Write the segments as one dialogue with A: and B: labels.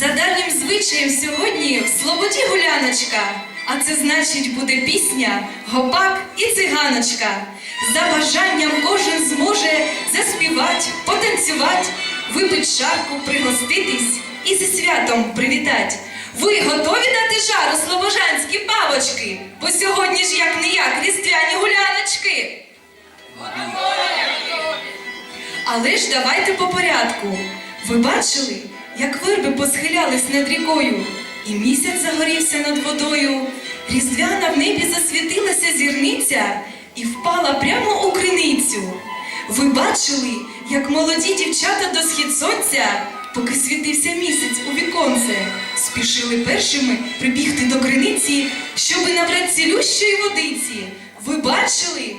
A: За давнім звичаєм сьогодні в Слободі гуляночка, а це значить буде пісня, гопак і циганочка. За бажанням кожен зможе заспівать, потанцювать, випить шарку, пригоститись і зі святом привітать. Ви готові дати жару слобожанські павочки? Бо сьогодні ж як не як різдвяні гуляночки. Але ж давайте по порядку. Ви бачили, як верби посхилялись над рікою, і місяць загорівся над водою. Різдвяна в небі засвітилася зірниця і впала прямо у криницю. Ви бачили, як молоді дівчата до схід сонця, поки світився місяць у віконце, спішили першими прибігти до криниці, щоби набрати цілющої водиці. Ви бачили?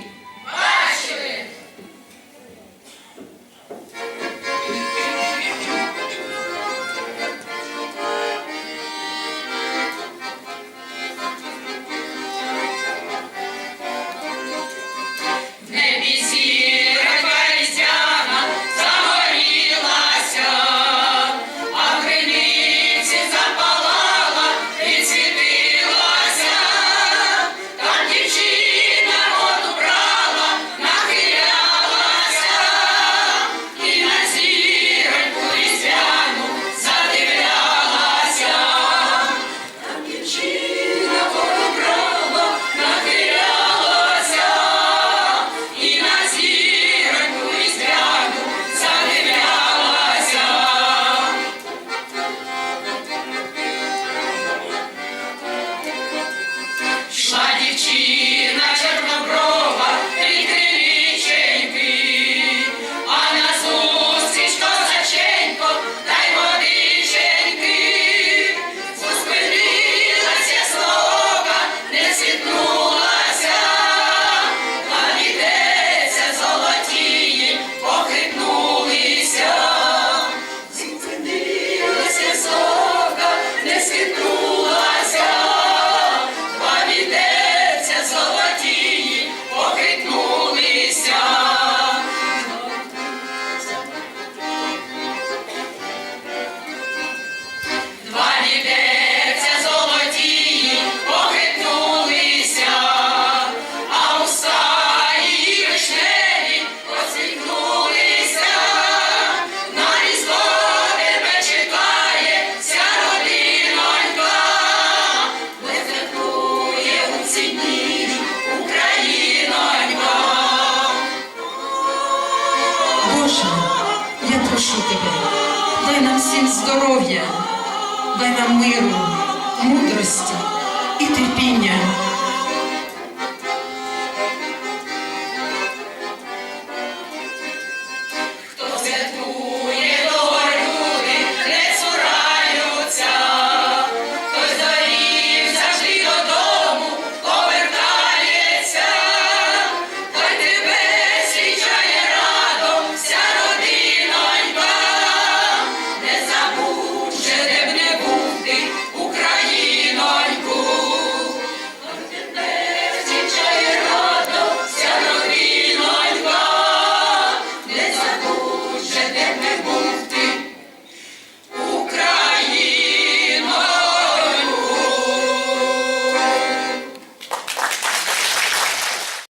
B: Боже, я прошу тебе, дай нам всім здоров'я, дай нам миру, мудрості і терпіння.